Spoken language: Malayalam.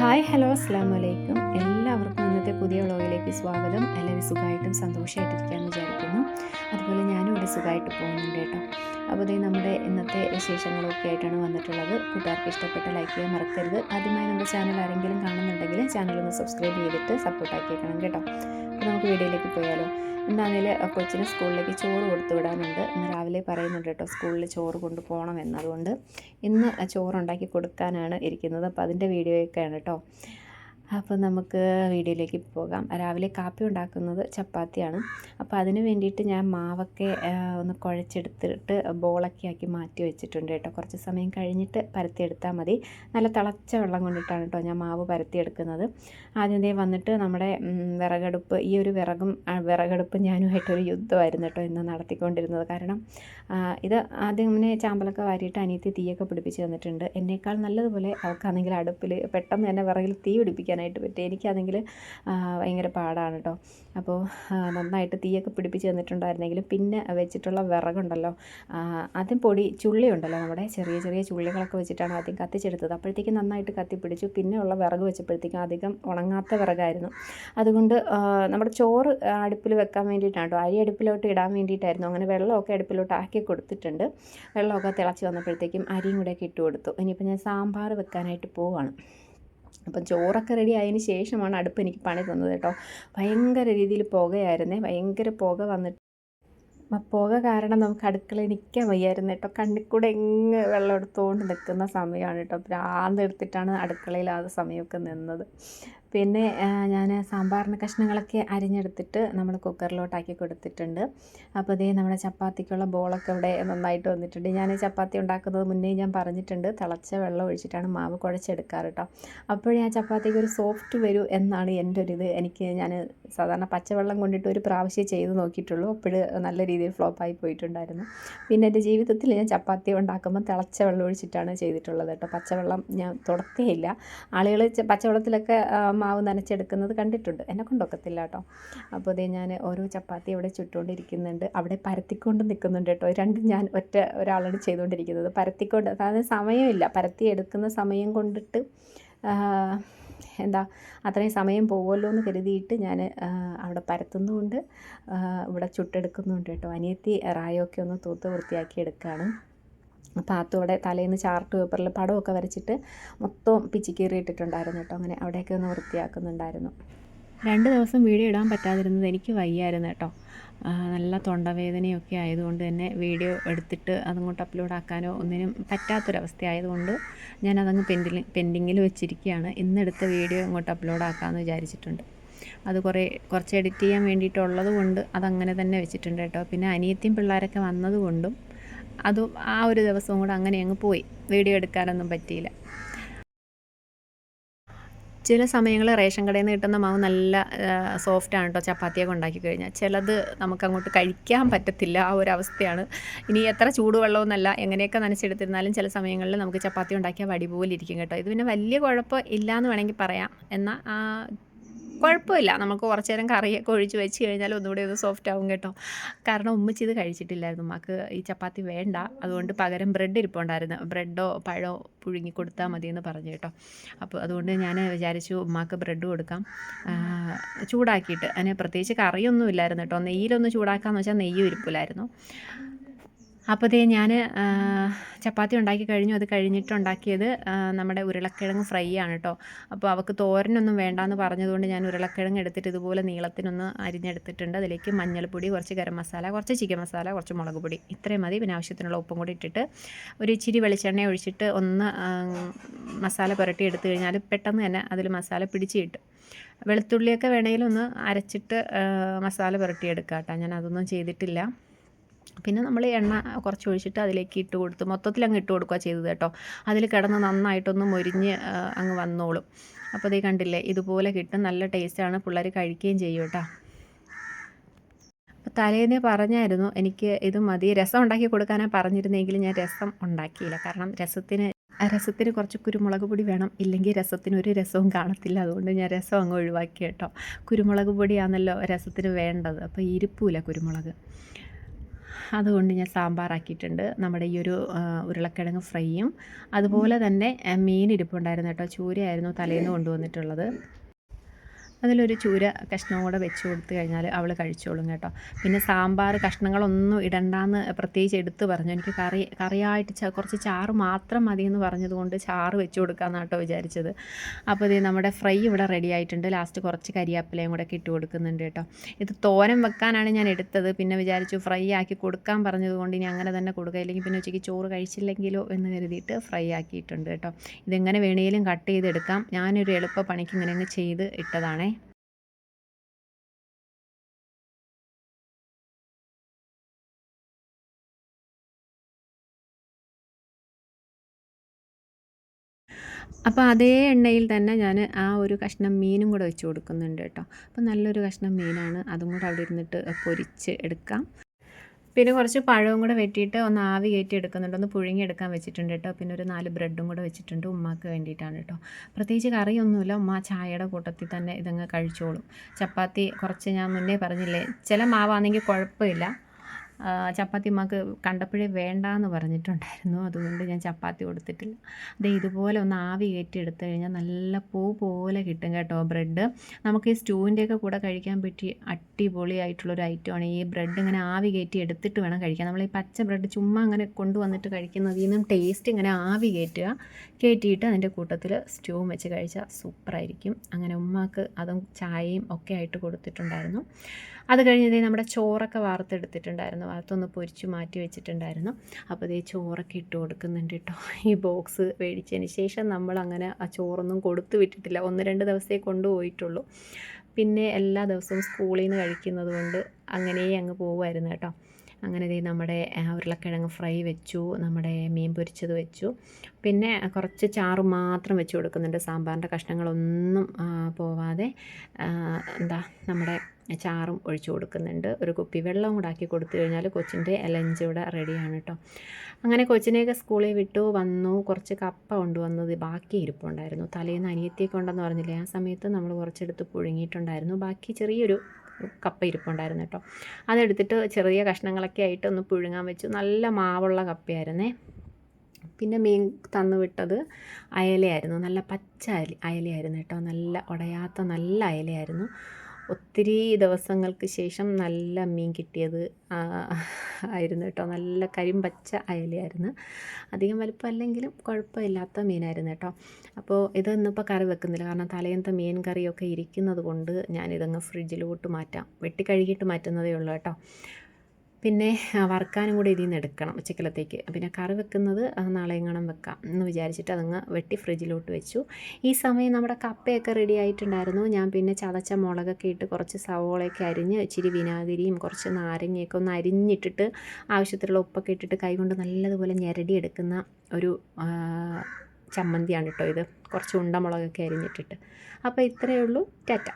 ഹായ് ഹലോ അസ്സാം വലൈക്കും എല്ലാവർക്കും ഇന്നത്തെ പുതിയ വ്ളോഗിലേക്ക് സ്വാഗതം. എല്ലാവരും സുഖമായിട്ടും സന്തോഷമായിട്ടിരിക്കാമെന്ന് വിചാരിക്കുന്നു. അതുപോലെ ഞാനും ഇവിടെ സുഖമായിട്ട് പോകുന്നുണ്ട് കേട്ടോ. അപ്പോൾ ഇതേ നമ്മുടെ ഇന്നത്തെ വിശേഷങ്ങളൊക്കെ ആയിട്ടാണ് വന്നിട്ടുള്ളത്. കൂട്ടുകാർക്ക് ഇഷ്ടപ്പെട്ട ലൈക്ക് ചെയ്യാൻ മറക്കരുത്. ആദ്യമായി നമ്മുടെ ചാനൽ ആരെങ്കിലും കാണുന്നുണ്ടെങ്കിൽ ചാനൽ ഒന്ന് സബ്സ്ക്രൈബ് ചെയ്തിട്ട് സപ്പോർട്ടാക്കിയേക്കണം കേട്ടോ. അപ്പോൾ നമുക്ക് വീഡിയോയിലേക്ക് പോയാലോ? എന്താണെങ്കിൽ കൊച്ചിന് സ്കൂളിലേക്ക് ചോറ് കൊടുത്തു വിടാനുണ്ട്. ഇന്ന് രാവിലെ പറയുന്നുണ്ട് കേട്ടോ സ്കൂളിൽ ചോറ് കൊണ്ടുപോകണം എന്നതുകൊണ്ട്. ഇന്ന് ചോറുണ്ടാക്കി കൊടുക്കാനാണ് ഇരിക്കുന്നത്. അപ്പോൾ അതിന്റെ വീഡിയോയൊക്കെയാണ് കേട്ടോ. അപ്പോൾ നമുക്ക് വീഡിയോയിലേക്ക് പോകാം. രാവിലെ കാപ്പി ഉണ്ടാക്കുന്നത് ചപ്പാത്തിയാണ്. അപ്പോൾ അതിന് വേണ്ടിയിട്ട് ഞാൻ മാവൊക്കെ ഒന്ന് കുഴച്ചെടുത്തിട്ട് ബോളൊക്കെ ആക്കി മാറ്റി വെച്ചിട്ടുണ്ട് കേട്ടോ. കുറച്ച് സമയം കഴിഞ്ഞിട്ട് പരത്തിയെടുത്താൽ മതി. നല്ല തിളച്ച വെള്ളം കൊണ്ടിട്ടാണ് കേട്ടോ ഞാൻ മാവ് പരത്തിയെടുക്കുന്നത് ആദ്യമേ വന്നിട്ട് നമ്മുടെ വിറകടുപ്പ് ഈ ഒരു വിറകും വിറകടുപ്പ് ഞാനുമായിട്ടൊരു യുദ്ധമായിരുന്നു കേട്ടോ ഇന്ന് നടത്തിക്കൊണ്ടിരുന്നത്. കാരണം ഇത് ആദ്യം ഇങ്ങനെ ചാമ്പലൊക്കെ വാരിയിട്ട് അനിയത്തി തീയൊക്കെ പിടിപ്പിച്ച് തന്നിട്ടുണ്ട്. എന്നേക്കാൾ നല്ലതുപോലെ അവൾക്കാണെങ്കിൽ അടുപ്പിൽ പെട്ടെന്ന് തന്നെ വിറകിൽ തീ പിടിപ്പിക്കാൻ ചെയ്യാനായിട്ട് പറ്റും. എനിക്കാണെങ്കിൽ ഭയങ്കര പാടാണ് കേട്ടോ അപ്പോൾ നന്നായിട്ട് തീയൊക്കെ പിടിപ്പിച്ച് തന്നിട്ടുണ്ടായിരുന്നെങ്കിലും പിന്നെ വെച്ചിട്ടുള്ള വിറകുണ്ടല്ലോ ആദ്യം പൊടി ചുള്ളി ഉണ്ടല്ലോ നമ്മുടെ ചെറിയ ചെറിയ ചുള്ളികളൊക്കെ വെച്ചിട്ടാണ് ആദ്യം കത്തിച്ചെടുത്തത്. അപ്പോഴത്തേക്കും നന്നായിട്ട് കത്തിപ്പിടിച്ചു. പിന്നെ ഉള്ള വിറക് വെച്ചപ്പോഴത്തേക്കും അധികം ഉണങ്ങാത്ത വിറകായിരുന്നു. അതുകൊണ്ട് നമ്മുടെ ചോറ് അടുപ്പിൽ വെക്കാൻ വേണ്ടിയിട്ടാണ് അരി അടുപ്പിലോട്ട് ഇടാൻ വേണ്ടിയിട്ടായിരുന്നു. അങ്ങനെ വെള്ളമൊക്കെ അടുപ്പിലോട്ട് ആക്കി കൊടുത്തിട്ടുണ്ട്. വെള്ളമൊക്കെ തിളച്ച് വന്നപ്പോഴത്തേക്കും അരിയും കൂടെ ഒക്കെ ഇട്ട് കൊടുത്തു. ഇനിയിപ്പോൾ ഞാൻ സാമ്പാർ വെക്കാനായിട്ട് പോവാണ്. അപ്പം ചോറൊക്കെ റെഡി ആയതിന് ശേഷമാണ് അടുപ്പ് എനിക്ക് പണി തന്നത് കേട്ടോ. ഭയങ്കര രീതിയിൽ പുകയായിരുന്നേ. ഭയങ്കര പുക വന്നിട്ട് പുക കാരണം നമുക്ക് അടുക്കള നിൽക്കാൻ വയ്യായിരുന്നു കേട്ടോ. കണ്ണിൽ കൂടെ എങ്ങ് വെള്ളം എടുത്തുകൊണ്ട് നിൽക്കുന്ന സമയമാണ് കേട്ടോ. ഭ്രാന്ത് എടുത്തിട്ടാണ് അടുക്കളയിൽ ആ സമയമൊക്കെ നിന്നത്. പിന്നെ ഞാൻ സാമ്പാറിന് കഷ്ണങ്ങളൊക്കെ അരിഞ്ഞെടുത്തിട്ട് നമ്മൾ കുക്കറിലോട്ടാക്കി കൊടുത്തിട്ടുണ്ട്. അപ്പോൾ ഇതേ നമ്മുടെ ചപ്പാത്തിക്കുള്ള ബോളൊക്കെ ഇവിടെ നന്നായിട്ട് വന്നിട്ടുണ്ട്. ഞാൻ ചപ്പാത്തി ഉണ്ടാക്കുന്നത് മുന്നേ ഞാൻ പറഞ്ഞിട്ടുണ്ട്. തിളച്ച വെള്ളം ഒഴിച്ചിട്ടാണ് മാവ് കുഴച്ചെടുക്കാറ് കേട്ടോ അപ്പോഴേ ആ ചപ്പാത്തിക്ക് ഒരു സോഫ്റ്റ് വരൂ എന്നാണ് എന്റെ ഒരു ഇത് എനിക്ക് ഞാൻ സാധാരണ പച്ചവെള്ളം കൊണ്ടിട്ട് ഒരു പ്രാവശ്യം ചെയ്ത് നോക്കിയിട്ടുള്ളൂ. അപ്പോൾ നല്ല രീതിയിൽ ഫ്ലോപ്പായി പോയിട്ടുണ്ടായിരുന്നു. പിന്നെ എന്റെ ജീവിതത്തിൽ ഞാൻ ചപ്പാത്തി ഉണ്ടാക്കുമ്പോൾ തിളച്ച വെള്ളം ഒഴിച്ചിട്ടാണ് ചെയ്തിട്ടുള്ളത് കേട്ടോ പച്ചവെള്ളം ഞാൻ തുടത്തേയില്ല. ആളുകൾ പച്ചവെള്ളത്തിലൊക്കെ മാവ് നനച്ചെടുക്കുന്നത് കണ്ടിട്ടുണ്ട്. എന്നെ കൊണ്ടൊക്കത്തില്ല കേട്ടോ. അപ്പോൾ അതേ ഞാൻ ഓരോ ചപ്പാത്തി അവിടെ ചുട്ടുകൊണ്ടിരിക്കുന്നുണ്ട്. അവിടെ പരത്തിക്കൊണ്ട് നിൽക്കുന്നുണ്ട് കേട്ടോ. രണ്ടും ഞാൻ ഒറ്റ ഒരാളാണ് ചെയ്തുകൊണ്ടിരിക്കുന്നത്. പരത്തിക്കൊണ്ട് അതായത് സമയമില്ല. പരത്തി എടുക്കുന്ന സമയം കൊണ്ടിട്ട് എന്താ അത്രയും സമയം പോകുമല്ലോ എന്ന് കരുതിയിട്ട് ഞാൻ അവിടെ പരത്തുന്നുമുണ്ട്. ഇവിടെ ചുട്ടെടുക്കുന്നുണ്ട് കേട്ടോ. അനിയത്തി റായൊക്കെ ഒന്ന് തൂത്ത് വൃത്തിയാക്കി എടുക്കുകയാണ്. പാത്തു അവിടെ തലേന്ന് ചാർട്ട് പേപ്പറിൽ പടമൊക്കെ വരച്ചിട്ട് മൊത്തം പിച്ചിക്കേറി ഇട്ടിട്ടുണ്ടായിരുന്നു കേട്ടോ. അങ്ങനെ അവിടെയൊക്കെ ഒന്ന് വൃത്തിയാക്കുന്നുണ്ടായിരുന്നു. രണ്ട് ദിവസം വീഡിയോ ഇടാൻ പറ്റാതിരുന്നത് എനിക്ക് വയ്യായിരുന്നു കേട്ടോ. നല്ല തൊണ്ടവേദനയൊക്കെ ആയതുകൊണ്ട് തന്നെ വീഡിയോ എടുത്തിട്ട് അതങ്ങോട്ട് അപ്ലോഡ് ആക്കാനോ ഒന്നിനും പറ്റാത്തൊരവസ്ഥ ആയതുകൊണ്ട് ഞാനതങ്ങ് പെൻഡിൽ പെൻഡിങ്ങിൽ വെച്ചിരിക്കുകയാണ്. ഇന്നെടുത്ത വീഡിയോ ഇങ്ങോട്ട് അപ്ലോഡ് ആക്കാമെന്ന് വിചാരിച്ചിട്ടുണ്ട്. അത് കുറേ കുറച്ച് എഡിറ്റ് ചെയ്യാൻ വേണ്ടിയിട്ടുള്ളത് കൊണ്ട് അതങ്ങനെ തന്നെ വെച്ചിട്ടുണ്ട് കേട്ടോ. പിന്നെ അനിയത്തിയും പിള്ളേരൊക്കെ വന്നതുകൊണ്ടും അതും ആ ഒരു ദിവസവും കൂടെ അങ്ങനെ അങ്ങ് പോയി. വീഡിയോ എടുക്കാനൊന്നും പറ്റിയില്ല. ചില സമയങ്ങളിൽ റേഷൻ കടയിൽ നിന്ന് കിട്ടുന്ന മാവ് നല്ല സോഫ്റ്റാണ് കേട്ടോ ചപ്പാത്തിയൊക്കെ ഉണ്ടാക്കി കഴിഞ്ഞാൽ. ചിലത് നമുക്ക് അങ്ങോട്ട് കഴിക്കാൻ പറ്റത്തില്ല. ആ ഒരു അവസ്ഥയാണ്. ഇനി എത്ര ചൂടുവെള്ളമൊന്നല്ല എങ്ങനെയൊക്കെ നനച്ചെടുത്തിരുന്നാലും ചില സമയങ്ങളിൽ നമുക്ക് ചപ്പാത്തി ഉണ്ടാക്കിയാൽ വടി പോലെ ഇരിക്കും കേട്ടോ. ഇത് പിന്നെ വലിയ കുഴപ്പം ഇല്ല എന്ന് വേണമെങ്കിൽ പറയാം. എന്നാൽ കുഴപ്പമില്ല. നമുക്ക് കുറച്ച് നേരം കറിയൊക്കെ ഒഴിച്ച് വെച്ച് കഴിഞ്ഞാൽ ഒന്നുകൂടി ഒന്ന് സോഫ്റ്റ് ആവും കേട്ടോ. കാരണം ഉമ്മച്ചി ഇത് കഴിച്ചിട്ടില്ലായിരുന്നു. ഉമ്മക്ക് ഈ ചപ്പാത്തി വേണ്ട. അതുകൊണ്ട് പകരം ബ്രെഡ് ഇരിപ്പുണ്ടായിരുന്നു. ബ്രെഡോ പഴോ പുഴുങ്ങി കൊടുത്താൽ മതി എന്ന് പറഞ്ഞു കേട്ടോ. അപ്പോൾ അതുകൊണ്ട് ഞാൻ വിചാരിച്ചു ഉമ്മാക്ക് ബ്രെഡ് കൊടുക്കാം. ചൂടാക്കിയിട്ട്. അതിന് പ്രത്യേകിച്ച് കറിയൊന്നും ഇല്ലായിരുന്നു കേട്ടോ. നെയ്യിലൊന്ന് ചൂടാക്കാമെന്ന് വെച്ചാൽ നെയ്യും ഇരിപ്പില്ലായിരുന്നു. അപ്പോൾ ഇതേ ഞാൻ ചപ്പാത്തി ഉണ്ടാക്കി കഴിഞ്ഞു. അത് കഴിഞ്ഞിട്ട് ഉണ്ടാക്കിയത് നമ്മുടെ ഉരുളക്കിഴങ്ങ് ഫ്രൈ ആണ് കേട്ടോ അപ്പോൾ അവൾക്ക് തോരനൊന്നും വേണ്ടാന്ന് പറഞ്ഞതുകൊണ്ട് ഞാൻ ഉരുളക്കിഴങ്ങ് എടുത്തിട്ട് ഇതുപോലെ നീളത്തിനൊന്ന് അരിഞ്ഞെടുത്തിട്ടുണ്ട്. അതിലേക്ക് മഞ്ഞൾപ്പൊടി കുറച്ച് ഗരം മസാല കുറച്ച് ചിക്കൻ മസാല കുറച്ച് മുളക് പൊടി ഇത്രയും മതി. പിന്നെ ആവശ്യത്തിനുള്ള ഉപ്പും കൂടി ഇട്ടിട്ട് ഒരു ഇച്ചിരി വെളിച്ചെണ്ണ ഒഴിച്ചിട്ട് ഒന്ന് മസാല പുരട്ടി എടുത്തു കഴിഞ്ഞാൽ പെട്ടെന്ന് തന്നെ അതിൽ മസാല പിടിച്ച് കിട്ടും. വെളുത്തുള്ളിയൊക്കെ വേണമെങ്കിൽ ഒന്ന് അരച്ചിട്ട് മസാല പുരട്ടിയെടുക്കാം കേട്ടോ ഞാൻ അതൊന്നും ചെയ്തിട്ടില്ല. പിന്നെ നമ്മൾ എണ്ണ കുറച്ച് ഒഴിച്ചിട്ട് അതിലേക്ക് ഇട്ട് കൊടുത്ത് മൊത്തത്തിൽ അങ്ങ് ഇട്ട് കൊടുക്കുക ചെയ്തത് കേട്ടോ. അതിൽ കിടന്ന് നന്നായിട്ടൊന്ന് മൊരിഞ്ഞ് അങ്ങ് വന്നോളും. അപ്പോൾ ഇതേ കണ്ടില്ലേ ഇതുപോലെ കിട്ടും നല്ല ടേസ്റ്റാണ് പിള്ളേർ കഴിക്കുകയും ചെയ്യും കേട്ടോ. അപ്പോൾ തലേന്ന് പറഞ്ഞായിരുന്നു എനിക്ക് ഇത് മതി. രസം ഉണ്ടാക്കി കൊടുക്കാനാണ് പറഞ്ഞിരുന്നെങ്കിൽ ഞാൻ രസം ഉണ്ടാക്കിയില്ല. കാരണം രസത്തിന് രസത്തിന് കുറച്ച് കുരുമുളക് പൊടി വേണം. ഇല്ലെങ്കിൽ രസത്തിന് ഒരു രസവും കാണത്തില്ല. അതുകൊണ്ട് ഞാൻ രസം അങ്ങ് ഒഴിവാക്കി കേട്ടോ. കുരുമുളക് പൊടിയാണല്ലോ രസത്തിന് വേണ്ടത്. അപ്പോൾ ഇരിപ്പൂല കുരുമുളക്. അതുകൊണ്ട് ഞാൻ സാമ്പാറാക്കിയിട്ടുണ്ട്. നമ്മുടെ ഈ ഒരു ഉരുളക്കിഴങ്ങ് ഫ്രൈയും. അതുപോലെ തന്നെ മീൻ ഇരിപ്പുണ്ടായിരുന്നു കേട്ടോ. ചൂരയായിരുന്നു തലേന്ന് കൊണ്ടുവന്നിട്ടുള്ളത്. അതിലൊരു ചൂര കഷ്ണം കൂടെ വെച്ച് കൊടുത്തു കഴിഞ്ഞാൽ അവൾ കഴിച്ചോളും കേട്ടോ. പിന്നെ സാമ്പാർ കഷ്ണങ്ങളൊന്നും ഇടണ്ടാന്ന് പ്രത്യേകിച്ച് എടുത്ത് പറഞ്ഞു. എനിക്ക് കറി കറിയായിട്ട് കുറച്ച് ചാറ് മാത്രം മതി എന്ന് പറഞ്ഞതുകൊണ്ട് ചാറ് വെച്ച് കൊടുക്കാമെന്ന് കേട്ടോ വിചാരിച്ചത്. അപ്പോൾ ഇത് നമ്മുടെ ഫ്രൈ ഇവിടെ റെഡി ആയിട്ടുണ്ട്. ലാസ്റ്റ് കുറച്ച് കരിയാപ്പിലയും കൂടെ ഇട്ട് കൊടുക്കുന്നുണ്ട് കേട്ടോ. ഇത് തോരൻ വെക്കാനാണ് ഞാൻ എടുത്തത്. പിന്നെ വിചാരിച്ചു ഫ്രൈ ആക്കി കൊടുക്കാൻ പറഞ്ഞതുകൊണ്ട് ഇനി അങ്ങനെ തന്നെ കൊടുക്കുക ഇല്ലെങ്കിൽ പിന്നെ ഉച്ചയ്ക്ക് ചോറ് കഴിച്ചില്ലെങ്കിലോ എന്ന് കരുതിയിട്ട് ഫ്രൈ ആക്കിയിട്ടുണ്ട് കേട്ടോ. ഇതെങ്ങനെ വേണേലും കട്ട് ചെയ്തെടുക്കാം. ഞാനൊരു എളുപ്പ പണിക്ക് ഇങ്ങനെ ചെയ്ത് ഇട്ടതാണേ. അപ്പോൾ അതേ എണ്ണയിൽ തന്നെ ഞാൻ ആ ഒരു കഷ്ണം മീനും കൂടെ വെച്ച് കൊടുക്കുന്നുണ്ട് കേട്ടോ. അപ്പോൾ നല്ലൊരു കഷ്ണം മീനാണ്. അതും കൂടെ അവിടെ ഇരുന്നിട്ട് പൊരിച്ച് എടുക്കാം. പിന്നെ കുറച്ച് പഴവും കൂടെ വെട്ടിയിട്ട് ഒന്ന് ആവി കയറ്റി എടുക്കുന്നുണ്ട്. ഒന്ന് പുഴുങ്ങി എടുക്കാൻ വെച്ചിട്ടുണ്ട് കേട്ടോ. പിന്നെ ഒരു നാല് ബ്രെഡും കൂടെ വെച്ചിട്ടുണ്ട് ഉമ്മാക്ക് വേണ്ടിയിട്ടാണ് കേട്ടോ. പ്രത്യേകിച്ച് കറിയൊന്നുമില്ല. ഉമ്മ ചായയുടെ കൂട്ടത്തിൽ തന്നെ ഇതങ്ങ് കഴിച്ചോളും. ചപ്പാത്തി കുറച്ച് ഞാൻ മുന്നേ പറഞ്ഞില്ലേ ചില മാവാണെങ്കിൽ കുഴപ്പമില്ല. ചപ്പാത്തി മാക്ക് കണ്ടപ്പോഴേ വേണ്ടാന്ന് പറഞ്ഞിട്ടുണ്ടായിരുന്നു. അതുകൊണ്ട് ഞാൻ ചപ്പാത്തി കൊടുത്തിട്ടില്ല. അത് ഇതുപോലെ ഒന്ന് ആവി കയറ്റി എടുത്തു കഴിഞ്ഞാൽ നല്ല പൂ പോലെ കിട്ടും കേട്ടോ ബ്രെഡ്. നമുക്ക് ഈ സ്റ്റൂവിന്റെയൊക്കെ കൂടെ കഴിക്കാൻ പറ്റി അടിപൊളിയായിട്ടുള്ളൊരു ആണ് ഈ ബ്രെഡ് ഇങ്ങനെ ആവി കയറ്റി എടുത്തിട്ട് വേണം കഴിക്കാൻ. നമ്മൾ ഈ പച്ച ബ്രെഡ് ചുമ്മാ അങ്ങനെ കൊണ്ടുവന്നിട്ട് കഴിക്കുന്നതിൽ നിന്നും ടേസ്റ്റ് ഇങ്ങനെ ആവി കയറ്റുക. കയറ്റിയിട്ട് അതിന്റെ കൂട്ടത്തിൽ സ്റ്റൂവും വെച്ച് കഴിച്ചാൽ സൂപ്പറായിരിക്കും. അങ്ങനെ ഉമ്മാക്ക് അതും ചായയും ഒക്കെ ആയിട്ട് കൊടുത്തിട്ടുണ്ടായിരുന്നു. അത് കഴിഞ്ഞതേ നമ്മുടെ ചോറൊക്കെ വാർത്തെടുത്തിട്ടുണ്ടായിരുന്നു. വാർത്തൊന്ന് പൊരിച്ച് മാറ്റി വെച്ചിട്ടുണ്ടായിരുന്നു. അപ്പോൾ ഇതേ ചോറൊക്കെ ഇട്ട് കൊടുക്കുന്നുണ്ട് കേട്ടോ ഈ ബോക്സ് മേടിച്ചതിന് ശേഷം നമ്മൾ അങ്ങനെ ആ ചോറൊന്നും കൊടുത്തു വിട്ടിട്ടില്ല. ഒന്ന് രണ്ട് ദിവസമേ കൊണ്ടുപോയിട്ടുള്ളൂ പിന്നെ എല്ലാ ദിവസവും സ്കൂളിൽ നിന്ന് കഴിക്കുന്നത് കൊണ്ട് അങ്ങനെ അങ്ങ് പോകുമായിരുന്നു കേട്ടോ അങ്ങനെ ദേ നമ്മുടെ ഉരുളക്കിഴങ്ങ് ഫ്രൈ വെച്ചു. നമ്മുടെ മീൻ പൊരിച്ചത് വെച്ചു. പിന്നെ കുറച്ച് ചാറ് മാത്രം വെച്ച് കൊടുക്കുന്നുണ്ട്. സാമ്പാറിന്റെ കഷ്ണങ്ങളൊന്നും പോവാതെ എന്താ നമ്മുടെ ചാറും ഒഴിച്ചു കൊടുക്കുന്നുണ്ട്. ഒരു കുപ്പി വെള്ളം ആക്കി കൊടുത്തു കഴിഞ്ഞാൽ കൊച്ചിന്റെ ലഞ്ച് ഇവിടെ റെഡിയാണ് കേട്ടോ അങ്ങനെ കൊച്ചിനെയൊക്കെ സ്കൂളിൽ വിട്ടു വന്നു. കുറച്ച് കപ്പ കൊണ്ടുവന്നത് ബാക്കി ഇരിപ്പുണ്ടായിരുന്നു. തലേന്ന് അനിയത്തിയൊക്കെ ഉണ്ടെന്ന് പറഞ്ഞില്ലേ ആ സമയത്ത് നമ്മൾ കുറച്ചെടുത്ത് പുഴുങ്ങിയിട്ടുണ്ടായിരുന്നു. ബാക്കി ചെറിയൊരു കപ്പ ഇരിപ്പുണ്ടായിരുന്നു കേട്ടോ അതെടുത്തിട്ട് ചെറിയ കഷ്ണങ്ങളൊക്കെ ആയിട്ട് ഒന്ന് പുഴുങ്ങാൻ വെച്ചു. നല്ല മാവുള്ള കപ്പയായിരുന്നേ. പിന്നെ മീൻ തന്നു വിട്ടത് അയലയായിരുന്നു. നല്ല പച്ച അയലയായിരുന്നു കേട്ടോ നല്ല ഉടയാത്ത നല്ല അയലയായിരുന്നു. ഒത്തിരി ദിവസങ്ങൾക്ക് ശേഷം നല്ല മീൻ കിട്ടിയത് ആയിരുന്നു കേട്ടോ. നല്ല കരിമ്പച്ച അയലയായിരുന്നു. അധികം വലുപ്പമല്ലെങ്കിലും കുഴപ്പമില്ലാത്ത മീനായിരുന്നു കേട്ടോ. അപ്പോൾ ഇതൊന്നിപ്പോൾ കറി വെക്കുന്നില്ല. കാരണം തലേന്നത്തെ മീൻ കറിയൊക്കെ ഇരിക്കുന്നത് കൊണ്ട് ഞാനിതങ്ങ് ഫ്രിഡ്ജിലോട്ട് മാറ്റാം. വെട്ടി കഴുകിയിട്ട് മാറ്റുന്നതേ ഉള്ളൂ കേട്ടോ. പിന്നെ വറുക്കാനും കൂടി ഇതിൽ നിന്ന് എടുക്കണം ഉച്ചക്കലത്തേക്ക്. പിന്നെ കറി വെക്കുന്നത് നാളെ വെക്കാം എന്ന് വിചാരിച്ചിട്ട് അതങ്ങ് വെട്ടി ഫ്രിഡ്ജിലോട്ട് വെച്ചു. ഈ സമയം നമ്മുടെ കപ്പയൊക്കെ റെഡി ആയിട്ടുണ്ടായിരുന്നു. ഞാൻ പിന്നെ ചതച്ച മുളകൊക്കെ ഇട്ട് കുറച്ച് സവോളയൊക്കെ അരിഞ്ഞ് ഇച്ചിരി വിനാഗിരിയും കുറച്ച് നാരങ്ങയൊക്കെ ഒന്ന് അരിഞ്ഞിട്ടിട്ട് ആവശ്യത്തിലുള്ള ഉപ്പൊക്കെ ഇട്ടിട്ട് കൈകൊണ്ട് നല്ലതുപോലെ ഞെരടി എടുക്കുന്ന ഒരു ചമ്മന്തിയാണ് കേട്ടോ ഇത്. കുറച്ച് ഉണ്ടമുളകൊക്കെ അരിഞ്ഞിട്ടിട്ട്. അപ്പോൾ ഇത്രയേ ഉള്ളൂ. ടാറ്റ.